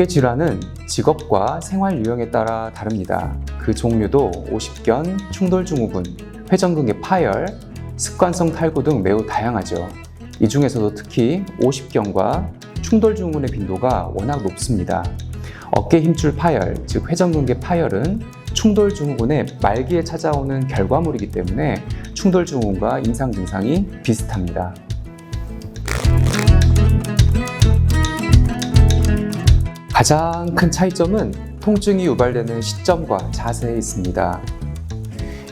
어깨 질환은 직업과 생활 유형에 따라 다릅니다. 그 종류도 오십견, 충돌 증후군, 회전근개 파열, 습관성 탈구 등 매우 다양하죠. 이 중에서도 특히 오십견과 충돌 증후군의 빈도가 워낙 높습니다. 어깨 힘줄 파열, 즉 회전근개 파열은 충돌 증후군의 말기에 찾아오는 결과물이기 때문에 충돌 증후군과 임상 증상이 비슷합니다. 가장 큰 차이점은 통증이 유발되는 시점과 자세에 있습니다.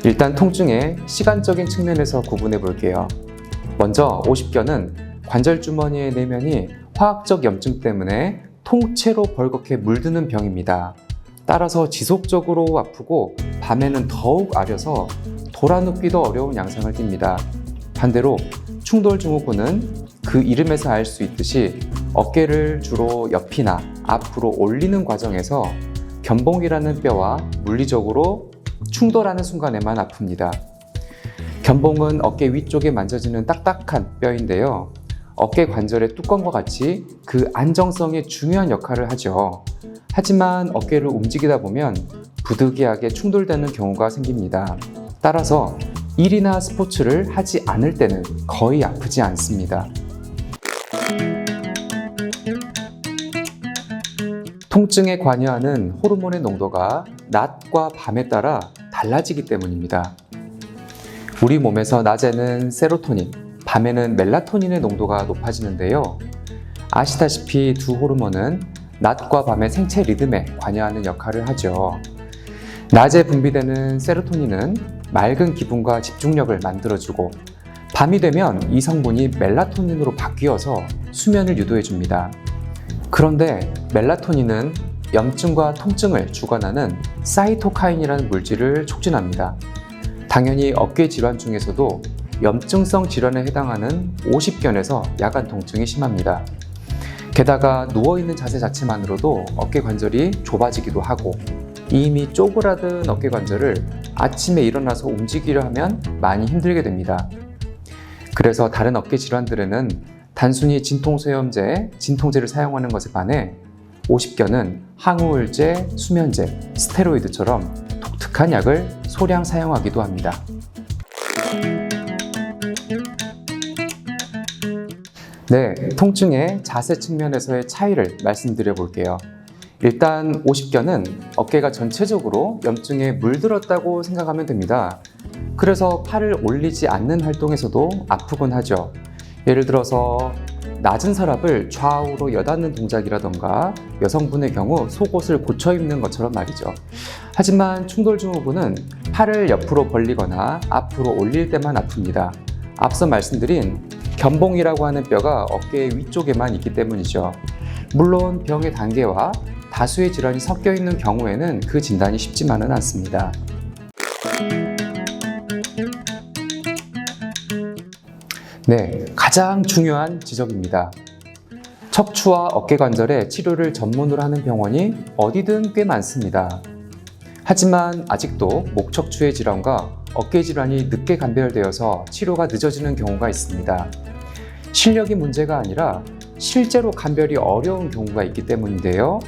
일단 통증의 시간적인 측면에서 구분해 볼게요. 먼저 오십견은 관절 주머니의 내면이 화학적 염증 때문에 통째로 벌겋게 물드는 병입니다. 따라서 지속적으로 아프고 밤에는 더욱 아려서 돌아눕기도 어려운 양상을 띱니다. 반대로 충돌 증후군은 그 이름에서 알 수 있듯이 어깨를 주로 옆이나 앞으로 올리는 과정에서 견봉이라는 뼈와 물리적으로 충돌하는 순간에만 아픕니다. 견봉은 어깨 위쪽에 만져지는 딱딱한 뼈인데요. 어깨 관절의 뚜껑과 같이 그 안정성에 중요한 역할을 하죠. 하지만 어깨를 움직이다 보면 부득이하게 충돌되는 경우가 생깁니다. 따라서 일이나 스포츠를 하지 않을 때는 거의 아프지 않습니다. 통증에 관여하는 호르몬의 농도가 낮과 밤에 따라 달라지기 때문입니다. 우리 몸에서 낮에는 세로토닌, 밤에는 멜라토닌의 농도가 높아지는데요. 아시다시피 두 호르몬은 낮과 밤의 생체 리듬에 관여하는 역할을 하죠. 낮에 분비되는 세로토닌은 맑은 기분과 집중력을 만들어주고 밤이 되면 이 성분이 멜라토닌으로 바뀌어서 수면을 유도해 줍니다. 그런데 멜라토닌은 염증과 통증을 주관하는 사이토카인이라는 물질을 촉진합니다. 당연히 어깨 질환 중에서도 염증성 질환에 해당하는 50견에서 야간 통증이 심합니다. 게다가 누워있는 자세 자체만으로도 어깨 관절이 좁아지기도 하고 이미 쪼그라든 어깨 관절을 아침에 일어나서 움직이려 하면 많이 힘들게 됩니다. 그래서 다른 어깨 질환들에는 단순히 진통소염제, 진통제를 사용하는 것에 반해 50견은 항우울제, 수면제, 스테로이드처럼 독특한 약을 소량 사용하기도 합니다. 네, 통증의 자세 측면에서의 차이를 말씀드려 볼게요. 일단 50견은 어깨가 전체적으로 염증에 물들었다고 생각하면 됩니다. 그래서 팔을 올리지 않는 활동에서도 아프곤 하죠. 예를 들어서 낮은 서랍을 좌우로 여닫는 동작이라던가 여성분의 경우 속옷을 고쳐 입는 것처럼 말이죠. 하지만 충돌 증후군은 팔을 옆으로 벌리거나 앞으로 올릴 때만 아픕니다. 앞서 말씀드린 견봉이라고 하는 뼈가 어깨 위쪽에만 있기 때문이죠. 물론 병의 단계와 다수의 질환이 섞여 있는 경우에는 그 진단이 쉽지만은 않습니다. 네, 가장 중요한 지적입니다. 척추와 어깨 관절의 치료를 전문으로 하는 병원이 어디든 꽤 많습니다. 하지만 아직도 목척추의 질환과 어깨 질환이 늦게 감별되어서 치료가 늦어지는 경우가 있습니다. 실력이 문제가 아니라 실제로 감별이 어려운 경우가 있기 때문인데요.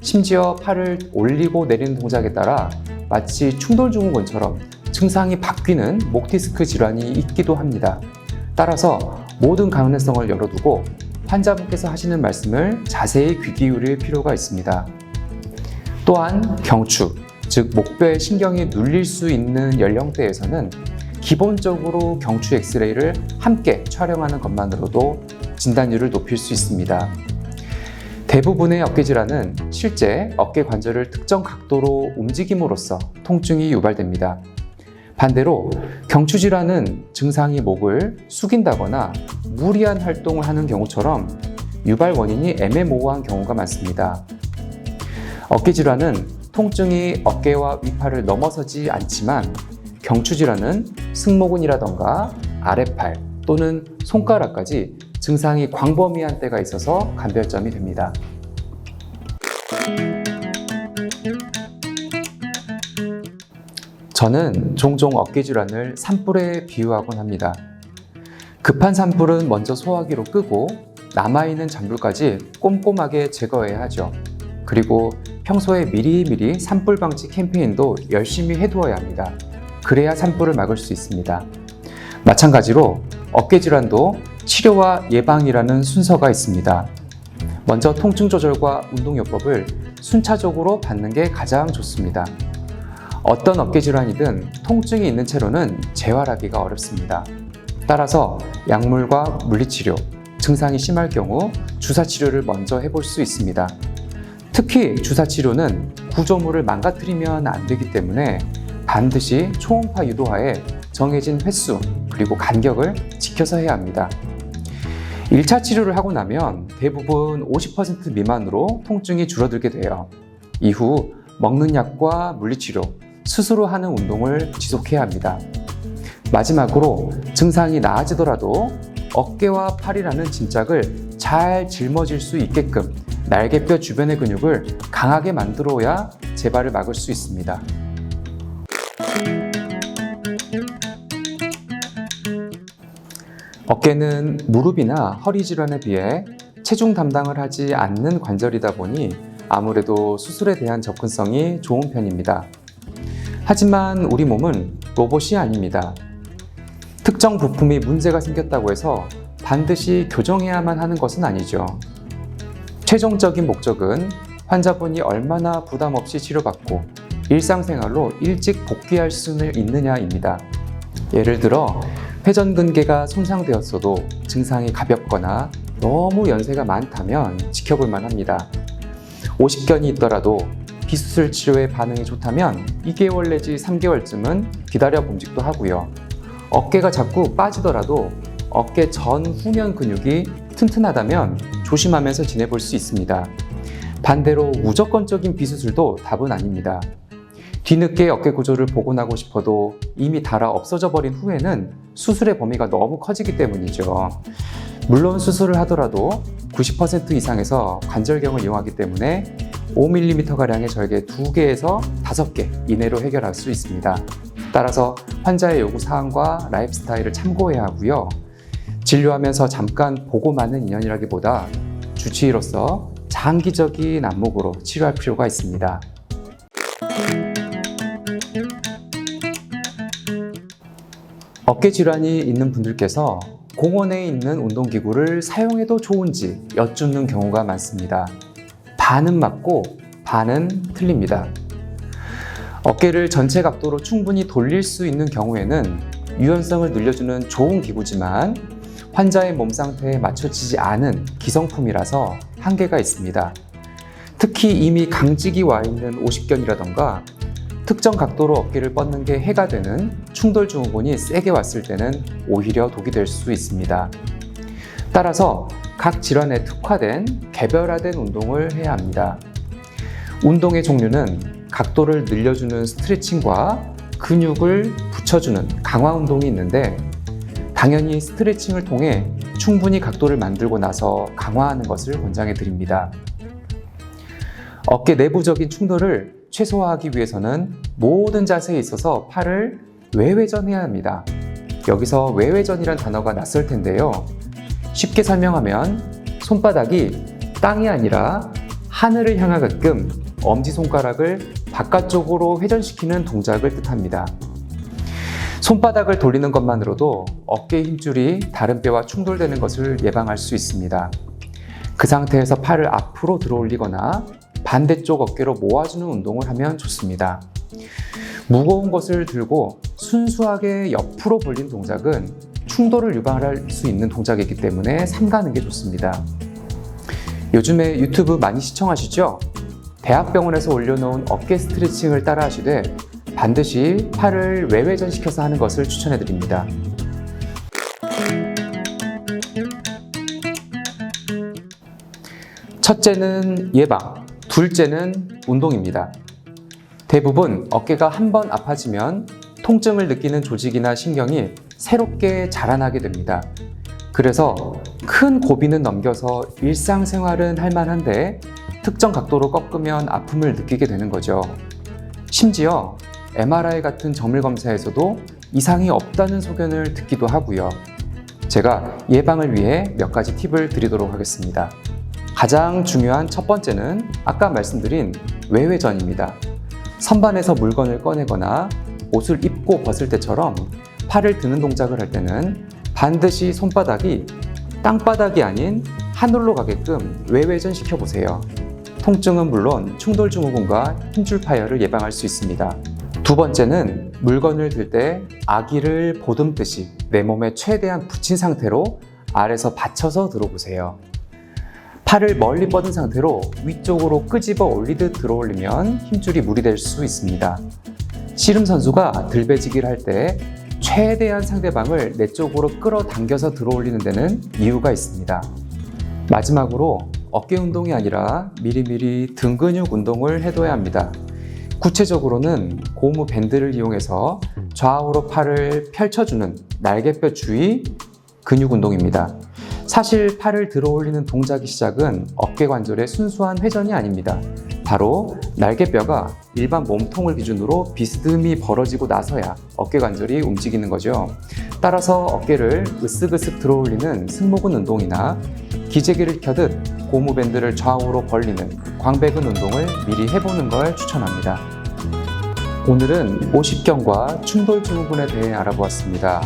심지어 팔을 올리고 내리는 동작에 따라 마치 충돌 증후군처럼 증상이 바뀌는 목 디스크 질환이 있기도 합니다. 따라서 모든 가능성을 열어두고 환자분께서 하시는 말씀을 자세히 귀 기울일 필요가 있습니다. 또한 경추, 즉 목뼈의 신경이 눌릴 수 있는 연령대에서는 기본적으로 경추 엑스레이를 함께 촬영하는 것만으로도 진단율을 높일 수 있습니다. 대부분의 어깨 질환은 실제 어깨 관절을 특정 각도로 움직임으로써 통증이 유발됩니다. 반대로 경추 질환은 증상이 목을 숙인다거나 무리한 활동을 하는 경우처럼 유발 원인이 애매모호한 경우가 많습니다. 어깨 질환은 통증이 어깨와 위팔을 넘어서지 않지만 경추 질환은 승모근이라던가 아랫팔 또는 손가락까지 증상이 광범위한 때가 있어서 감별점이 됩니다. 저는 종종 어깨 질환을 산불에 비유하곤 합니다. 급한 산불은 먼저 소화기로 끄고 남아있는 잔불까지 꼼꼼하게 제거해야 하죠. 그리고 평소에 미리미리 산불 방지 캠페인도 열심히 해두어야 합니다. 그래야 산불을 막을 수 있습니다. 마찬가지로 어깨 질환도 치료와 예방이라는 순서가 있습니다. 먼저 통증 조절과 운동요법을 순차적으로 받는 게 가장 좋습니다. 어떤 어깨 질환이든 통증이 있는 채로는 재활하기가 어렵습니다. 따라서 약물과 물리치료, 증상이 심할 경우 주사 치료를 먼저 해볼 수 있습니다. 특히 주사 치료는 구조물을 망가뜨리면 안 되기 때문에 반드시 초음파 유도하에 정해진 횟수 그리고 간격을 지켜서 해야 합니다. 1차 치료를 하고 나면 대부분 50% 미만으로 통증이 줄어들게 돼요. 이후 먹는 약과 물리치료, 스스로 하는 운동을 지속해야 합니다. 마지막으로 증상이 나아지더라도 어깨와 팔이라는 짐짝을 잘 짊어질 수 있게끔 날개뼈 주변의 근육을 강하게 만들어야 재발을 막을 수 있습니다. 어깨는 무릎이나 허리 질환에 비해 체중 담당을 하지 않는 관절이다 보니 아무래도 수술에 대한 접근성이 좋은 편입니다. 하지만 우리 몸은 로봇이 아닙니다. 특정 부품이 문제가 생겼다고 해서 반드시 교정해야만 하는 것은 아니죠. 최종적인 목적은 환자분이 얼마나 부담 없이 치료받고 일상생활로 일찍 복귀할 수 있느냐입니다. 예를 들어 회전근개가 손상되었어도 증상이 가볍거나 너무 연세가 많다면 지켜볼 만합니다. 50견이 있더라도 비수술 치료의 반응이 좋다면 2개월 내지 3개월쯤은 기다려 봄직도 하고요. 어깨가 자꾸 빠지더라도 어깨 전 후면 근육이 튼튼하다면 조심하면서 지내볼 수 있습니다. 반대로 무조건적인 비수술도 답은 아닙니다. 뒤늦게 어깨 구조를 복원하고 싶어도 이미 닳아 없어져 버린 후에는 수술의 범위가 너무 커지기 때문이죠. 물론 수술을 하더라도 90% 이상에서 관절경을 이용하기 때문에 5mm가량의 절개 2개에서 5개 이내로 해결할 수 있습니다. 따라서 환자의 요구 사항과 라이프 스타일을 참고해야 하고요. 진료하면서 잠깐 보고 마는 인연이라기보다 주치의로서 장기적인 안목으로 치료할 필요가 있습니다. 어깨 질환이 있는 분들께서 공원에 있는 운동기구를 사용해도 좋은지 여쭙는 경우가 많습니다. 반은 맞고 반은 틀립니다. 어깨를 전체 각도로 충분히 돌릴 수 있는 경우에는 유연성을 늘려주는 좋은 기구지만 환자의 몸 상태에 맞춰지지 않은 기성품이라서 한계가 있습니다. 특히 이미 강직이 와 있는 50견이라던가 특정 각도로 어깨를 뻗는 게 해가 되는 충돌 증후군이 세게 왔을 때는 오히려 독이 될 수 있습니다. 따라서 각 질환에 특화된 개별화된 운동을 해야 합니다. 운동의 종류는 각도를 늘려주는 스트레칭과 근육을 붙여주는 강화 운동이 있는데 당연히 스트레칭을 통해 충분히 각도를 만들고 나서 강화하는 것을 권장해 드립니다. 어깨 내부적인 충돌을 최소화하기 위해서는 모든 자세에 있어서 팔을 외회전해야 합니다. 여기서 외회전이란 단어가 낯설 텐데요. 쉽게 설명하면 손바닥이 땅이 아니라 하늘을 향하게끔 엄지손가락을 바깥쪽으로 회전시키는 동작을 뜻합니다. 손바닥을 돌리는 것만으로도 어깨 힘줄이 다른 뼈와 충돌되는 것을 예방할 수 있습니다. 그 상태에서 팔을 앞으로 들어 올리거나 반대쪽 어깨로 모아주는 운동을 하면 좋습니다. 무거운 것을 들고 순수하게 옆으로 벌린 동작은 충돌을 유발할 수 있는 동작이기 때문에 삼가는 게 좋습니다. 요즘에 유튜브 많이 시청하시죠? 대학병원에서 올려놓은 어깨 스트레칭을 따라 하시되 반드시 팔을 외회전시켜서 하는 것을 추천해 드립니다. 첫째는 예방, 둘째는 운동입니다. 대부분 어깨가 한 번 아파지면 통증을 느끼는 조직이나 신경이 새롭게 자라나게 됩니다. 그래서 큰 고비는 넘겨서 일상생활은 할 만한데 특정 각도로 꺾으면 아픔을 느끼게 되는 거죠. 심지어 MRI 같은 정밀 검사에서도 이상이 없다는 소견을 듣기도 하고요. 제가 예방을 위해 몇 가지 팁을 드리도록 하겠습니다. 가장 중요한 첫 번째는 아까 말씀드린 외회전입니다. 선반에서 물건을 꺼내거나 옷을 입고 벗을 때처럼 팔을 드는 동작을 할 때는 반드시 손바닥이 땅바닥이 아닌 하늘로 가게끔 외회전 시켜보세요. 통증은 물론 충돌 증후군과 힘줄 파열을 예방할 수 있습니다. 두 번째는 물건을 들 때 아기를 보듬듯이 내 몸에 최대한 붙인 상태로 아래서 받쳐서 들어보세요. 팔을 멀리 뻗은 상태로 위쪽으로 끄집어 올리듯 들어 올리면 힘줄이 무리될 수 있습니다. 씨름 선수가 들배지기를 할 때 최대한 상대방을 내 쪽으로 끌어당겨서 들어 올리는 데는 이유가 있습니다. 마지막으로 어깨 운동이 아니라 미리미리 등 근육 운동을 해둬야 합니다. 구체적으로는 고무 밴드를 이용해서 좌우로 팔을 펼쳐주는 날개뼈 주위 근육 운동입니다. 사실 팔을 들어 올리는 동작의 시작은 어깨 관절의 순수한 회전이 아닙니다. 바로 날개뼈가 일반 몸통을 기준으로 비스듬히 벌어지고 나서야 어깨 관절이 움직이는 거죠. 따라서 어깨를 으쓱으쓱 들어 올리는 승모근 운동이나 기재기를 켜듯 고무밴드를 좌우로 벌리는 광배근 운동을 미리 해보는 걸 추천합니다. 오늘은 오십경과 충돌 증후군에 대해 알아보았습니다.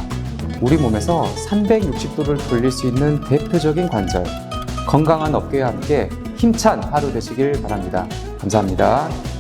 우리 몸에서 360도를 돌릴 수 있는 대표적인 관절, 건강한 어깨와 함께 힘찬 하루 되시길 바랍니다. 감사합니다.